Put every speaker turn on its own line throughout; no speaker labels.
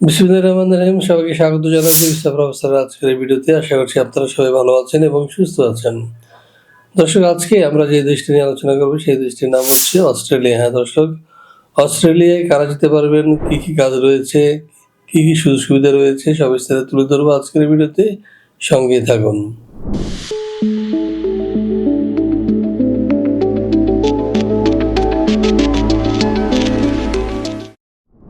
বিসমুল্লাহ রহমান রহিম, সবাইকে স্বাগত জানাচ্ছি ইসলাম প্রফেসরের আজকের ভিডিওতে। আশা করছি আপনারা সবাই ভালো আছেন এবং সুস্থ আছেন। দর্শক, আজকে আমরা যে দেশটি নিয়ে আলোচনা করব, সেই দেশটির নাম হচ্ছে অস্ট্রেলিয়া। হ্যাঁ দর্শক, অস্ট্রেলিয়ায় কারা যেতে পারবেন, কি কি কাজ রয়েছে, কি কি সুযোগ সুবিধা রয়েছে, সব বিস্তারিত তুলে ধরবো আজকের ভিডিওতে। সঙ্গে থাকুন।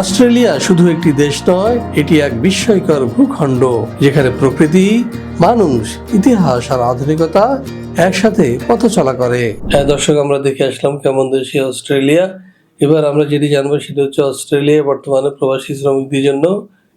অস্ট্রেলিয়া শুধু একটি দেশ নয়, এটি এক বিস্ময়কর ভূখণ্ড, যেখানে প্রকৃতি, মানুষ, ইতিহাস আর আধুনিকতা একসাথে পথ চলা করে। হ্যাঁ দর্শক, আমরা দেখে আসলাম কেমন দেশে অস্ট্রেলিয়া। এবার আমরা যেটি জানব সেটা হচ্ছে অস্ট্রেলিয়া বর্তমানে প্রবাসী শ্রমিকদের জন্য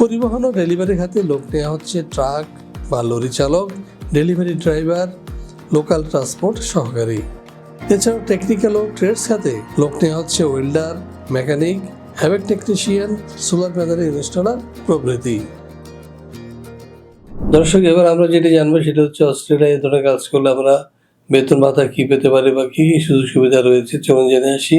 পরিবহন ও ডেলিভারি খাতে লোক নেওয়া হচ্ছে ট্রাক বা লরি চালক, ডেলিভারি ড্রাইভার, লোকাল ট্রান্সপোর্ট সহকারী। এছাড়াও টেকনিক্যাল ও ট্রেডস খাতে লোক নেওয়া হচ্ছে welder mechanic HVAC technician solar panel installer প্রভৃতি। দর্শক, এবার আমরা যেটি জানব সেটা হচ্ছে অস্ট্রেলিয়ায় এই ধরনের কাজ করলে আমরা বেতন ভাতা কি পেতে পারি বা কি কি সুযোগ সুবিধা রয়েছে? চলুন জেনে আসি।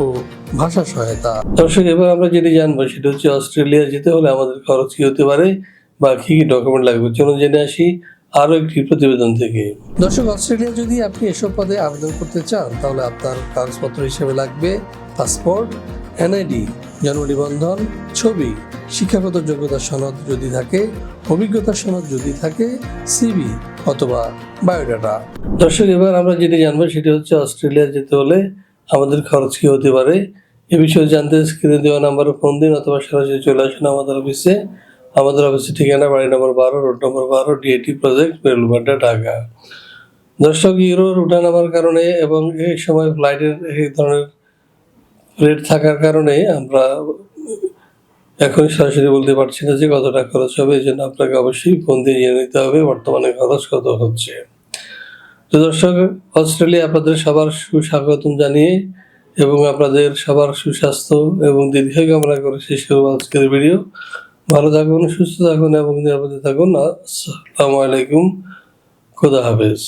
ও ভাষা সহায়তা। দর্শক, এবার আমরা যেটি জানব, সেটা হচ্ছে অস্ট্রেলিয়া যেতে হলে আমাদের খরচ কি হতে পারে বা কি কি ডকুমেন্ট লাগবে? চলুন জেনে আসি আরও একটি প্রতিবেদন থেকে। দর্শক, অস্ট্রেলিয়া যদি আপনি এসব পদে আবেদন করতে চান, তাহলে আপনার কাগজপত্র হিসেবে লাগবে পাসপোর্ট, এনআইডি জন্ম নিবন্ধন ছবি, শিক্ষাগত যোগ্যতা সনদ যদি থাকে, অভিজ্ঞতা সনদ যদি থাকে সিবি অথবা বায়োডাটা। দর্শক, এবার আমরা যেটি জানব, সেটি হচ্ছে অস্ট্রেলিয়া যেতে হলে আমাদের খরচ কি হতে পারে? এ বিষয়ে জানতে স্ক্রিনে দেওয়া নাম্বারে ফোন দিন অথবা সরাসরি চলে আসুন আমাদের অফিসে আমাদের অফিসের ঠিকানা বাড়ি নম্বর বারো রোড নম্বর বারো ডিএটি প্রজেক্ট বেলুবাড্ডা ঢাকা। দর্শক ইউরোর উঠা নামার কারণে এবং এই সময় ফ্লাইটের এই ধরনের রেট থাকার কারণে আমরা এখন সরাসরি বলতে পারছি না যে কতটা খরচ হবে এই জন্য আপনাকে অবশ্যই ফোন দিয়ে জেনে নিতে হবে বর্তমানে খরচ কত হচ্ছে। তো দর্শক, অস্ট্রেলিয়া আপনাদের সবার সুস্বাগতম জানিয়ে এবং আপনাদের সবার সুস্বাস্থ্য এবং দীর্ঘায়ু কামনা করে শেষ করব আজকের ভিডিও। ভালো থাকুন, সুস্থ থাকুন এবং নিরাপদে থাকুন। আসসালামু আলাইকুম। খোদা হাফেজ।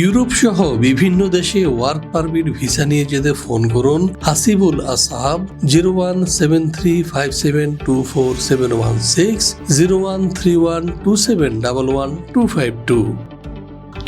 ইউরোপ সহ বিভিন্ন দেশে ওয়ার্ক পারমিট ভিসা নিয়ে যেতে ফোন করুন Hasibul Asahab, zero one seven three five seven two four seven one six, zero one three one two seven double one two five two.